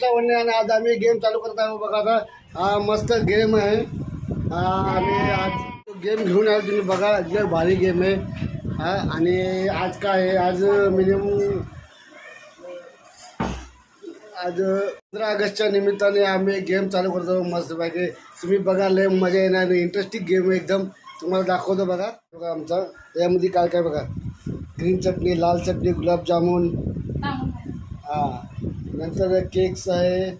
कृष्णा वडणे आणि आज आम्ही गेम चालू करत आहोत. बघा आता हा मस्त गेम आहे. हा आम्ही आज गेम घेऊन आलो. तुम्ही बघा एकदम भारी गेम आहे. हा आणि आज काय आहे? आज मिनिमम आज पंधरा ऑगस्टच्या निमित्ताने आम्ही गेम चालू करतो मस्तपैकी. तुम्ही बघा लय मजा येणार इंटरेस्टिंग गेम आहे एकदम. तुम्हाला दाखवतो बघा. बघा आमचा. त्यामध्ये काय काय बघा? ग्रीन चटणी लाल चटणी गुलाबजामुन. हा. नंतर केक्स आहे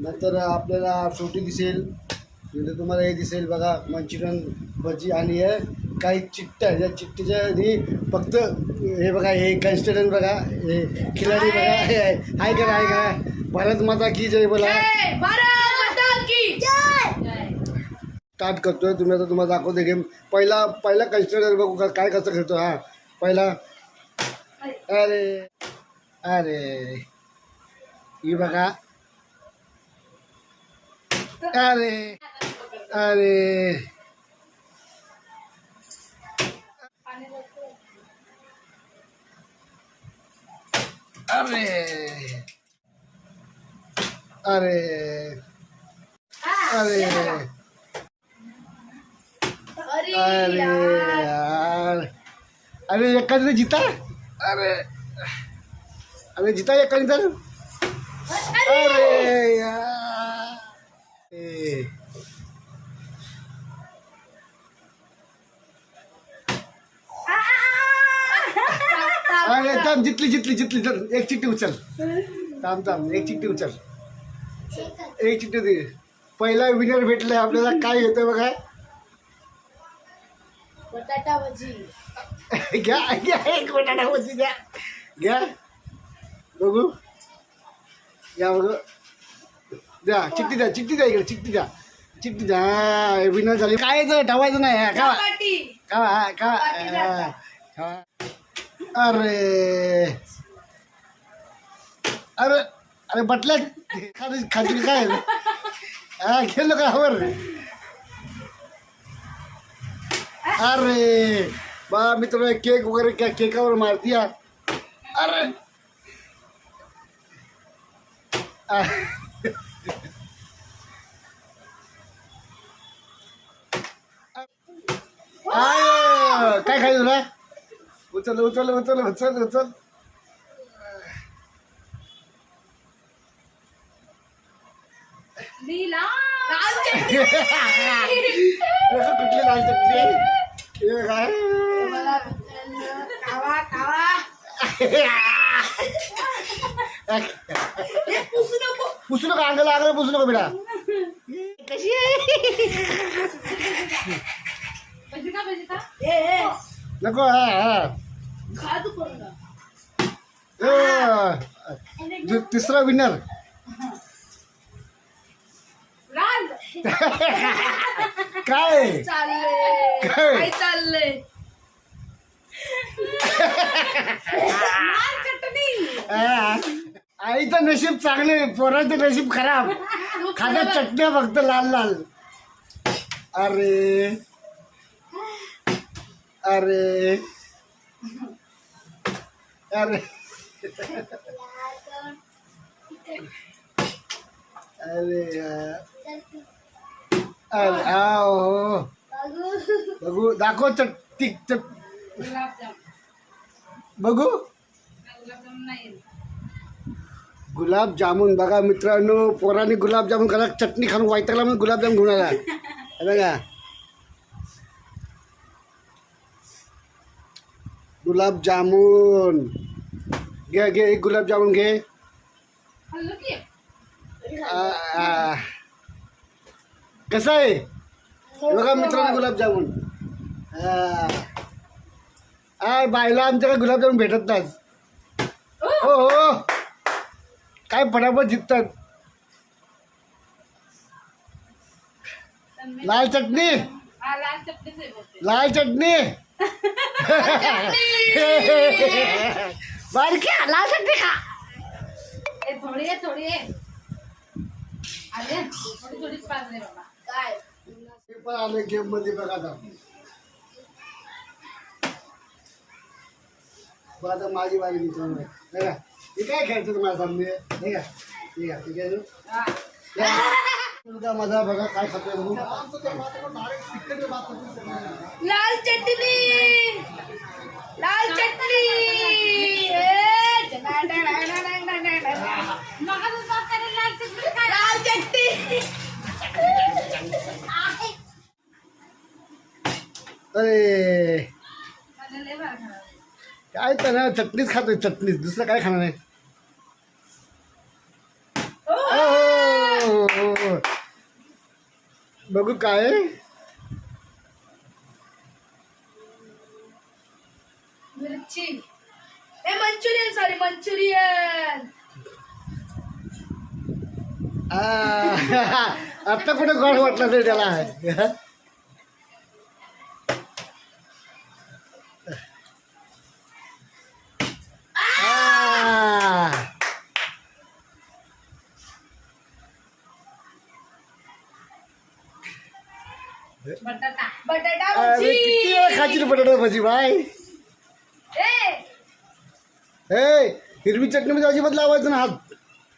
नंतर आपल्याला फ्रुटी दिसेल नंतर तुम्हाला हे दिसेल बघा मंचुरियन भजी आणि हे काही चिट्ट्या या चिट्टीच्या आधी फक्त हे बघा हे कन्स्टडंट बघा हे खिलाडी बघा हे आहे हाय करा हाय करा भारत माता की जय बोला. स्टार्ट करतोय तुम्ही आता तुम्हाला दाखवते गेम पहिला पहिला कन्स्टडंट बघू का काय कसं खेळतो हा? पहिला अरे अरे. ही बघा. अरे अरे. अरे. अरे. अरे. अरे अरे एखादी जिता. अरे. अरे जिता एखादी तर. अरे यार. अरे थांब जितली जितली जितली चल एक चिठ्ठी उचल. थांब थांब एक चिठ्ठी उचल. एक चिठ्ठी दे. पहिला विनर भेटलाय आपल्याला काय येतं बघा. बटाटा भजी. घ्या घ्या एक बटाटा भजी घ्या. घ्या. बघू. घ्या बघू द्या चिठ्ठी द्या चिठ्ठी द्या इकडे चिठ्ठी द्या. चिठ्ठी द्या विनर झाली. काय ठेवायचं नाही खावा हा, खावा अरे. अरे अरे बटल्या खाली खाली काय हा गेलो का वर अरे. बा मित्र केक वगैरे क्या केकावर मारतीया. अरे. काय खाय तुला उचल उचल उचल उचल उचल कुठली लाल चटणी काय खावा खावा पुसू नको पुसू नका अंगाला अंगाला पुसू नका बेटा कशी ए ए. नको हा हा. तिसरा विनर लाल काय? चाललंय. काय? चाललंय? चटणी. आईचं नशीब चांगले पोराचं नशीब खराब. खात्यात चटण्या फक्त लाल लाल. अरे. अरे. अरे. अरे. अरे आओ बघू. दाखव चट टिक चट. बघू. गुलाबजामुन बघा मित्रांनो पोरांनी गुलाबजामुन करा चटणी खाऊन वाईटला म्हणून गुलाबजाम घेऊन आला. हे बघा. गुलाबजामुन घे घे एक गुलाबजामुन घे. कसं आहे? बघा मित्रांनो गुलाबजामुन. आय बायला आमच्याकडे गुलाबजामुन भेटत नाही हो हो. काय फटाफट जिंकतात. लाल चटणी. हा लाल चटणीच आहे बहुतेक. लाल चटणी. चटणी खा. थोडी आहे थोडी आहे थोडी थोडीच पाजले बाबा. काय? पेपर आले गेममध्ये बघा आता. माझी बारी मित्रांनो काय खेळतं तुम्हाला सामने? हे? का ठीक आहे ठीक आहे ना? हा. बघा काय खातोय बघू लाल चटणी लाल चटणी लाल चटणी अरे। काय तर ना चटणीच खातोय चटणीच दुसरं काय खाणार नाही बघू काय मिरची. ए मंचुरियन सॉरी मंचुरियन. आता कुठे गोड वाटलं असेल त्याला बटाटा. बटाटा अरे किती वेळ खाची बटाटा भाजी बाय. ए. हिरवी चटणीमध्ये अजिबात लावायचं ना हात.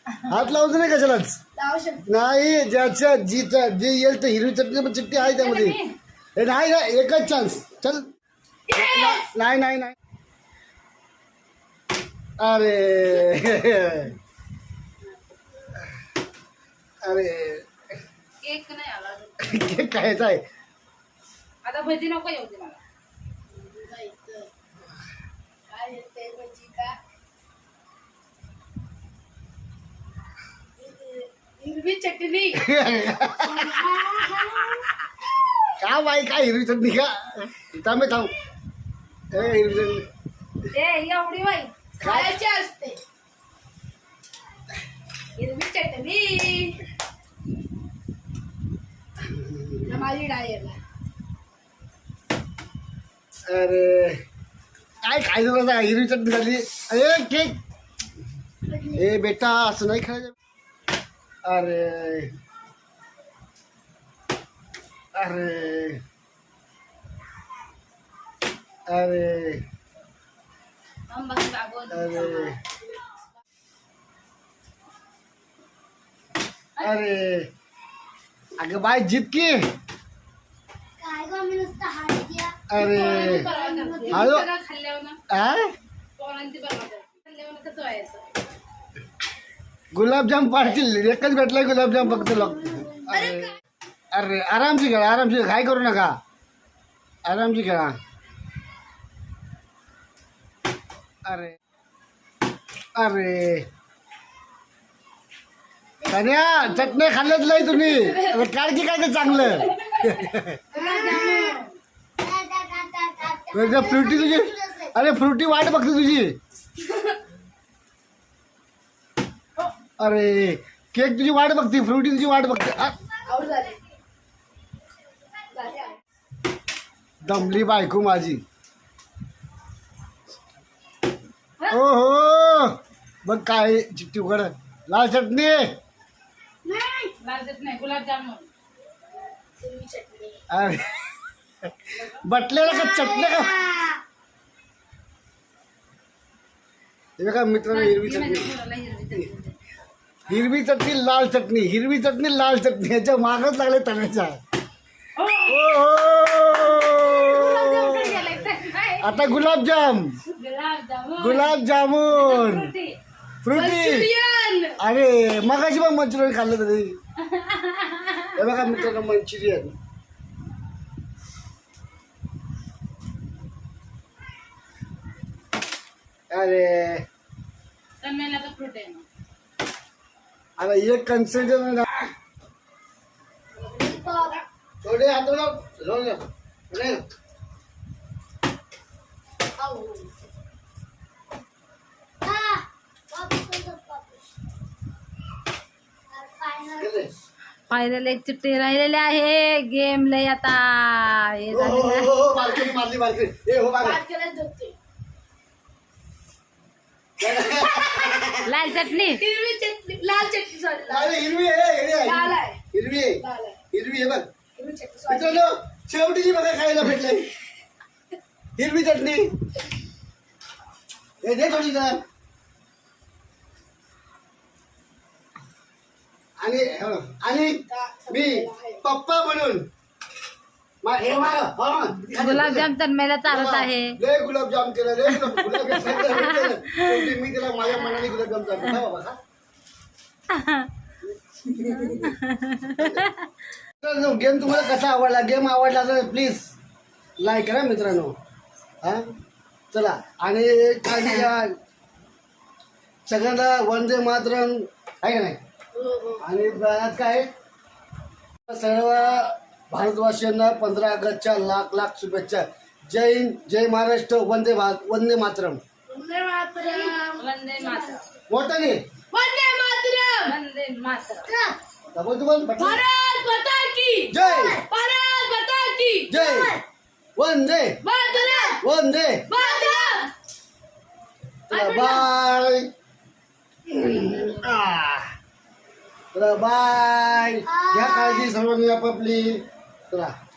हात लावायचं नाही कशालाच. नाही ज्याच्या जी जे येईल ते हिरवी चटणी पण चिट्टी आहे त्यामध्ये. हे नाही ना एकच चान्स चल. नाही नाही नाही. अरे. अरे. केक खायचा आहे. आता भजी नको येऊ दे मला काय येते भजी का? हिरवी चटणी. का बाई काय हिरवी चटणी का? थांबे थांब. ए हिरवी चटणी. ए एवढी बाई. खायची असते. हिरवी चटणी. माझी डायला अरे काय खायचं बरं हिरवी चटणी झाली. अरे केक. ए बेटा असं नाही खायचं. अरे अरे अरे. अरे. अरे. अगं बाय जितकी काय गं मी नुसतं हात द्या अरे हॅलो. खाल्ल्यावर ना आ पोरांची बरोबर खाल्ल्यावर कसं व्हायचं? गुलाबजाम पाडतील एकच भेटलाय गुलाबजाम फक्त लोक. अरे. अरे आरामशी खेळा आरामशी काय करू नका. आरामशी खेळा. अरे. अरे. कन्या चटण्या खाल्ल्यात नाही तुम्ही. अरे काळजी काय ते चांगलं? फ्रुटी तुझी अरे फ्रुटी वाट बघते तुझी. अरे केक तुझी वाट बघते फ्रुटी तुझी वाट बघते. दमली बायको माझी. ओ हो. बघ काय चिट्टी उघड. लाल चटणी. लाल चटणी गुलाबजामुन. अरे. बटलेला का? चटण्या का? हे. बघा मित्रांनो हिरवी चटणी. हिरवी चटणी लाल चटणी. हिरवी चटणी लाल चटणी. याच्या मागच लागले तण्याच्या ओ हो आता गुलाबजाम. गुलाबजामुन. फ्रुटी. अरे मगाशी पण मंचुरियन खाल्लं तरी. हे बघा मित्रांनो मंचुरियन. अरे। तन्मयला तर फ्रुट आहे ना आता एक कन्सेंट थोडे हातोडा फायनल एक चिठ्ठी राहिलेली आहे गेम लय आता। हे। झालेलं आहे. मार्केट मारली मार्केट ए हो मार्केट लाल चटणी. हिरवी चटणी लाल चटणी सॉरी अरे हिरवी आहे हिरवी आहे. लाल आहे. हिरवी आहे. लाल आहे. हिरवी आहे बघ. हिरवी चटणी सॉरी मित्रांनो शेवटीची बघा खायला भेटले. हिरवी चटणी. हे दे थोडी जरा. आणि हं, आणि मी पप्पा म्हणून. गुलाबजाम तन्मयला चालत आहे. लय गुलाबजाम केलं लय गुलाबजाम मी तिला माझ्या मनाने गुलाबजाम चालतो गेम तुम्हाला कसा आवडला? गेम आवडला तर प्लीज लाईक करा मित्रांनो. हा? चला आणि काळजी घ्या सगळ्यांना वंदे मातरम आहे का नाही? आणि आज काय? सर्व भारतवासियांना पंधरा ऑगस्टच्या लाख लाख शुभेच्छा. जय हिंद जय महाराष्ट्र वंदे भारत वंदे मातरम. वंदे मातरम. मोठ्याने वंदे मातरम. वंदे Mataram. Double double button. Bharat माता की. जय. भारत माता की. जय. वंदे. मातरम. वंदे. मातरम. बाय घ्या काळजी सर्वांनी आपापली. चला